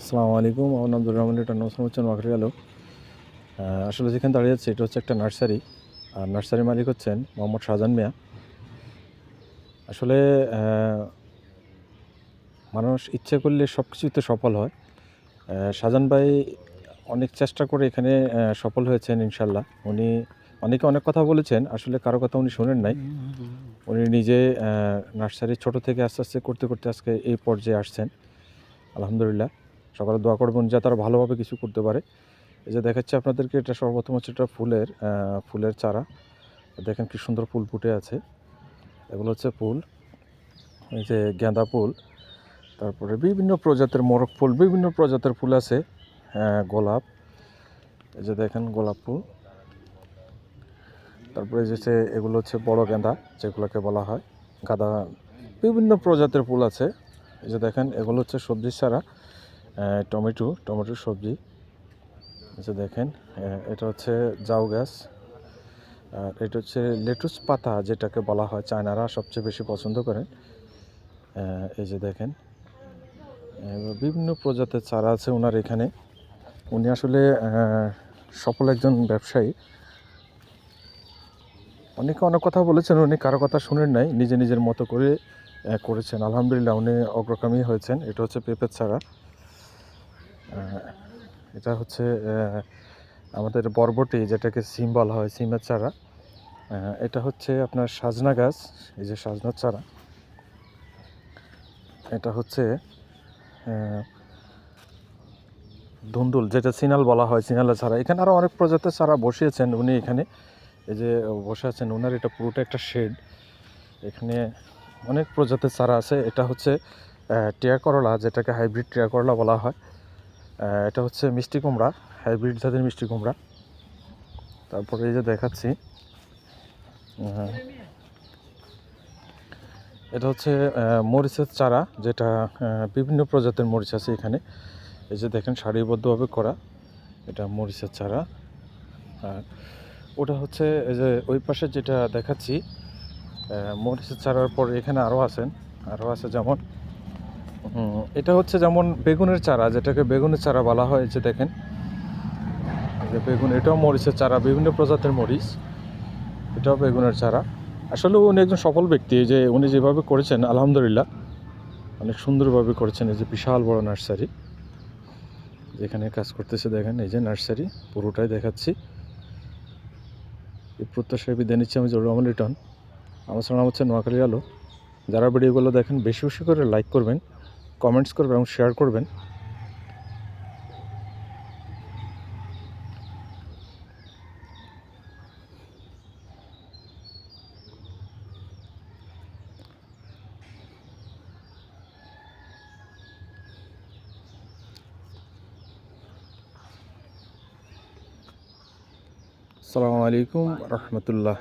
আসসালামু আলাইকুম আমার নাম দুর রহমান এটা নসরুল হচ্ছেন ওয়াকরি আলো আসলে যেখানে দাঁড়িয়ে যাচ্ছে এটা হচ্ছে একটা নার্সারি। আর নার্সারি মালিক হচ্ছেন মোহাম্মদ শাহজান মিয়া। আসলে মানুষ ইচ্ছে করলে সব কিছুতে সফল হয়। আহ, শাহজাহান ভাই অনেক চেষ্টা করে এখানে সফল হয়েছেন ইনশাল্লাহ উনি অনেকে অনেক কথা বলেছেন আসলে কারও কথা উনি শোনেন নাই। উনি নিজে নার্সারি ছোট থেকে আস্তে আস্তে করতে করতে আজকে এই পর্যায়ে আসছেন। আলহামদুলিল্লাহ। সকালে দোয়া করবেন যাতে তারা ভালোভাবে কিছু করতে পারে। এই যে দেখাচ্ছি আপনাদেরকে এটা সর্বপ্রথম হচ্ছে এটা ফুলের ফুলের চারা। দেখেন কি সুন্দর ফুল ফুটে আছে। এগুলো হচ্ছে ফুল এই যে গাঁদা ফুল। তারপরে বিভিন্ন প্রজাতির মোরগ ফুল বিভিন্ন প্রজাতির ফুল আছে। গোলাপ। এই যে দেখেন গোলাপ ফুল। তারপরে যে এগুলো হচ্ছে বড় গেঁদা যেগুলোকে বলা হয়। গাঁদা বিভিন্ন প্রজাতির ফুল আছে। এই যে দেখেন এগুলো হচ্ছে চারা। আহ, টমেটো টমেটোর সবজি। আচ্ছা দেখেন এটা হচ্ছে জাউ গাছ। আর এটা হচ্ছে লেটুস পাতা, যেটাকে বলা হয় চায়নারা সবচেয়ে বেশি পছন্দ করেন। এই যে দেখেন বিভিন্ন প্রজাতির চারা আছে ওনার এখানে। উনি আসলে সফল একজন ব্যবসায়ী। অনেকে অনেক কথা বলেছেন, উনি কারও কথা শুনেন নাই, নিজে নিজের মতো করে করেছেন। আলহামদুলিল্লাহ, উনি অগ্রগামী হয়েছেন। এটা হচ্ছে পেঁপের চারা। এটা হচ্ছে আমাদের বরবটি যেটাকে সিম বলা হয়, সিমের চারা। এটা হচ্ছে আপনার সাজনা গাছ, এই যে সাজনার চারা। এটা হচ্ছে ধুন্দুল, যেটা সিনাল বলা হয়, সিনালের চারা। এখানে আরও অনেক প্রজাতির চারা বসিয়েছেন উনি এখানে। এই যে বসে আছেন ওনার এটা পুরোটা একটা শেড। এখানে অনেক প্রজাতির চারা আছে। এটা হচ্ছে টিয়া করলা যেটাকে হাইব্রিড টিয়া করলা বলা হয়। এটা হচ্ছে মিষ্টি কুমড়া, হাইব্রিড জাতের মিষ্টি কুমড়া। তারপরে এই যে দেখাচ্ছি এটা হচ্ছে মরিচের চারা, যেটা বিভিন্ন প্রজাতির মরিচ আছে এখানে। এই যে দেখেন, সারিবদ্ধভাবে করা এটা মরিচের চারা। ওটা হচ্ছে, এই যে ওই পাশে যেটা দেখাচ্ছি মরিচের চারার পর এখানে আরও আছেন, আরও আছে যেমন এটা হচ্ছে যেমন বেগুনের চারা, যেটাকে বেগুনের চারা বলা হয়, এই দেখেন। যে বেগুন, এটাও মরিচের চারা, বিভিন্ন প্রজাতির মরিচ, এটাও বেগুনের চারা। আসলে উনি একজন সফল ব্যক্তি যে উনি যেভাবে করেছেন, আলহামদুলিল্লাহ, অনেক সুন্দরভাবে করেছেন। এই যে বিশাল বড় নার্সারি, যেখানে কাজ করতেছে, দেখেন, এই যে নার্সারি, পুরোটাই দেখাচ্ছি। এই প্রত্যাশায় বিদায় নিচ্ছি আমি জরুর রহমান রিটার্ন আমার নাম হচ্ছে নোয়াখালী আলো। যারা ভিডিওগুলো দেখেন, বেশি বেশি করে লাইক করবেন। কমেন্টস করবেন এবং শেয়ার করবেন। আসসালামু আলাইকুম রহমতুল্লাহ।